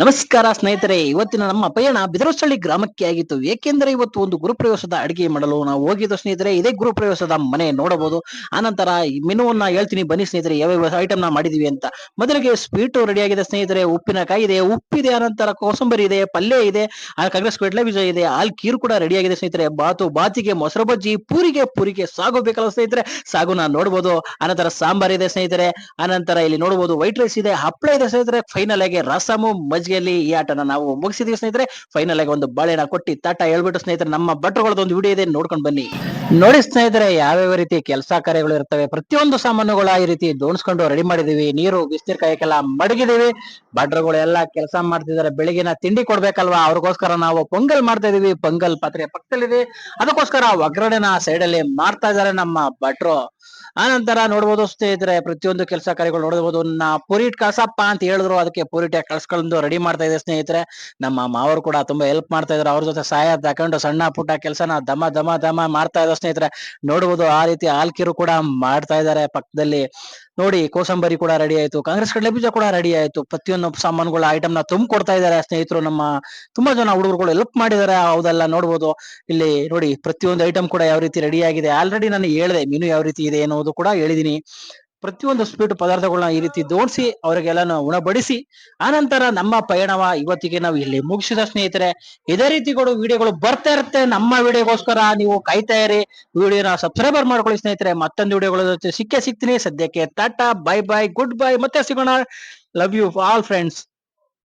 ನಮಸ್ಕಾರ ಸ್ನೇಹಿತರೆ, ಇವತ್ತಿನ ನಮ್ಮ ಪಯಣ ಬಿದರಸಳ್ಳಿ ಗ್ರಾಮಕ್ಕೆ ಆಗಿತ್ತು. ಏಕೆಂದರೆ ಇವತ್ತು ಒಂದು ಗುರುಪ್ರವೇಶದ ಅಡಿಗೆ ಮಾಡಲು ನಾವು ಹೋಗಿದ್ದು ಸ್ನೇಹಿತರೆ, ಇದೇ ಗುರುಪ್ರವೇಶದ ಮನೆ ನೋಡಬಹುದು. ಆನಂತರ ಮೆನುವನ್ನ ಹೇಳ್ತೀನಿ. ಬನ್ನಿ ಸ್ನೇಹಿತರೆ ಯಾವ ಐಟಮ್ನ ಮಾಡಿದೀವಿ ಅಂತ. ಮೊದಲಿಗೆ ಸ್ವೀಟ್ ರೆಡಿ ಆಗಿದೆ ಸ್ನೇಹಿತರೆ. ಉಪ್ಪಿನಕಾಯಿ ಇದೆ, ಉಪ್ಪಿದೆ, ಆನಂತರ ಕೋಸಂಬರಿ ಇದೆ, ಪಲ್ಯ ಇದೆ, ಆ ಕಾಂಗ್ರೆಸ್ ಕಡ್ಲೆ ಬೀಜ ಇದೆ, ಹಾಲ್ ಕೀರು ಕೂಡ ರೆಡಿ ಆಗಿದೆ ಸ್ನೇಹಿತರೆ. ಬಾತು, ಬಾತಿಗೆ ಮೊಸರು ಬಜ್ಜಿ, ಪೂರಿಗೆ ಪೂರಿಗೆ ಸಾಗು ಬೇಕಲ್ಲ ಸ್ನೇಹಿತರೆ? ಸಾಗುನ ನೋಡಬಹುದು. ಆನಂತರ ಸಾಂಬಾರ್ ಇದೆ ಸ್ನೇಹಿತರೆ. ಆನಂತರ ಇಲ್ಲಿ ನೋಡಬಹುದು, ವೈಟ್ ರೈಸ್ ಇದೆ ಹಪ್ಪಳ ಇದೆ ಸ್ನೇಹಿತರೆ. ಫೈನಲ್ ಆಗಿ ರಸಮು ಮಜ್ಜಿಗೆಯಲ್ಲಿ ಈ ಆಟನ ನಾವು ಮುಗಿಸಿದೀವಿ ಸ್ನೇಹಿತರೆ. ಫೈನಲ್ ಆಗಿ ಒಂದು ಬಾಳೆನ ಕೊಟ್ಟಿ ತಟ ಹೇಳ್ಬಿಟ್ಟು ಸ್ನೇಹಿತರೆ, ನಮ್ಮ ಭಟ್ರುಗಳದ್ದು ಒಂದು ವಿಡಿಯೋ ಇದೆ, ನೋಡ್ಕೊಂಡು ಬನ್ನಿ. ನೋಡಿ ಸ್ನೇಹಿತರೆ, ಯಾವ್ಯಾವ ರೀತಿ ಕೆಲಸ ಕಾರ್ಯಗಳು ಇರ್ತವೆ, ಪ್ರತಿಯೊಂದು ಸಾಮಾನುಗಳ ಈ ರೀತಿ ದೋಣಿಸ್ಕೊಂಡು ರೆಡಿ ಮಾಡಿದೀವಿ. ನೀರು, ಬಿಸಿನೀರ್ ಕಾಯಕ್ಕೆಲ್ಲ ಮಡಗಿದೀವಿ. ಭಟ್ರುಗಳು ಎಲ್ಲ ಕೆಲಸ ಮಾಡ್ತಿದ್ದಾರೆ ಬೆಳಿಗ್ಗೆನ ತಿಂಡಿ ಕೊಡ್ಬೇಕಲ್ವಾ? ಅವ್ರಿಗೋಸ್ಕರ ನಾವು ಪೊಂಗಲ್ ಮಾಡ್ತಾ ಇದೀವಿ ಪೊಂಗಲ್ ಪಾತ್ರೆ ಪಕ್ಕದಲ್ಲಿದೆ. ಅದಕ್ಕೋಸ್ಕರ ಒಗ್ಗರಣೆನ ಸೈಡ್ ಅಲ್ಲಿ ಮಾಡ್ತಾ ಇದಾರೆ ನಮ್ಮ ಭಟ್ರು. ಆನಂತರ ನೋಡ್ಬೋದು ಸ್ನೇಹಿತರೆ, ಪ್ರತಿಯೊಂದು ಕೆಲಸ ಕಾರ್ಯಗಳು ನೋಡಬಹುದು ನಾ ಪುರಿ ಕಳ್ಸಪ್ಪ ಅಂತ ಹೇಳಿದ್ರು. ಅದಕ್ಕೆ ಪೂರಿಟ್ ಕಳ್ಸ್ಕೊಂಡು ರೆಡಿ ಮಾಡ್ತಾ ಇದೆ ಸ್ನೇಹಿತರೆ. ನಮ್ಮ ಮಾವರು ಕೂಡ ತುಂಬಾ ಹೆಲ್ಪ್ ಮಾಡ್ತಾ ಇದ್ರು. ಅವ್ರ ಜೊತೆ ಸಹಾಯ ತಕೊಂಡು ಸಣ್ಣ ಪುಟ್ಟ ಕೆಲಸನ ದಮ ದಮ ದಮ ಮಾಡ್ತಾ ಇದ್ದಾರೆ ಸ್ನೇಹಿತರೆ ನೋಡಬಹುದು ಆ ರೀತಿ ಆಲ್ಕಿರು ಕೂಡ ಮಾಡ್ತಾ ಇದ್ದಾರೆ ಪಕ್ಕದಲ್ಲಿ. ನೋಡಿ, ಕೋಸಂಬರಿ ಕೂಡ ರೆಡಿ ಆಯ್ತು. ಕಾಂಗ್ರೆಸ್ ಕಡಲೆ ಬೀಜ ಕೂಡ ರೆಡಿ ಆಯ್ತು. ಪ್ರತಿಯೊಂದು ಸಾಮಾನುಗಳ ಐಟಮ್ನ ತುಂಬ ಕೊಡ್ತಾ ಇದ್ದಾರೆ ಸ್ನೇಹಿತರು ನಮ್ಮ ತುಂಬಾ ಜನ ಹುಡುಗರುಗಳು ಹೆಲ್ಪ್ ಮಾಡಿದ್ದಾರೆ ಹೌದಲ್ಲ ನೋಡಬಹುದು ಇಲ್ಲಿ ನೋಡಿ, ಪ್ರತಿಯೊಂದು ಐಟಮ್ ಕೂಡ ಯಾವ ರೀತಿ ರೆಡಿ ಆಗಿದೆ. ಆಲ್ರೆಡಿ ನಾನು ಹೇಳಿದೆ ಮೀನು ಯಾವ ರೀತಿ ಇದೆ ಅನ್ನೋದು ಕೂಡ ಹೇಳಿದೀನಿ. ಪ್ರತಿಯೊಂದು ಸ್ವೀಟ್ ಪದಾರ್ಥಗಳನ್ನ ಈ ರೀತಿ ಜೋಡಿಸಿ ಅವರಿಗೆಲ್ಲ ಉಣಬಡಿಸಿ, ಆನಂತರ ನಮ್ಮ ಪಯಣವ ಇವತ್ತಿಗೆ ನಾವು ಇಲ್ಲಿ ಮುಗಿಸಿದ ಸ್ನೇಹಿತರೆ. ಇದೇ ರೀತಿಗಳು ವಿಡಿಯೋಗಳು ಬರ್ತಾ ಇರುತ್ತೆ. ನಮ್ಮ ವಿಡಿಯೋಗೋಸ್ಕರ ನೀವು ಕಾಯ್ತಾ ಇರಿ. ವಿಡಿಯೋನ ಸಬ್ಸ್ಕ್ರೈಬರ್ ಮಾಡ್ಕೊಳ್ಳಿ ಸ್ನೇಹಿತರೆ. ಮತ್ತೊಂದು ವಿಡಿಯೋಗಳ ಜೊತೆ ಸಿಕ್ಕೇ ಸಿಗ್ತೀನಿ. ಸದ್ಯಕ್ಕೆ tata bye bye goodbye ಮತ್ತೆ ಸಿಗೋಣ. Love you all friends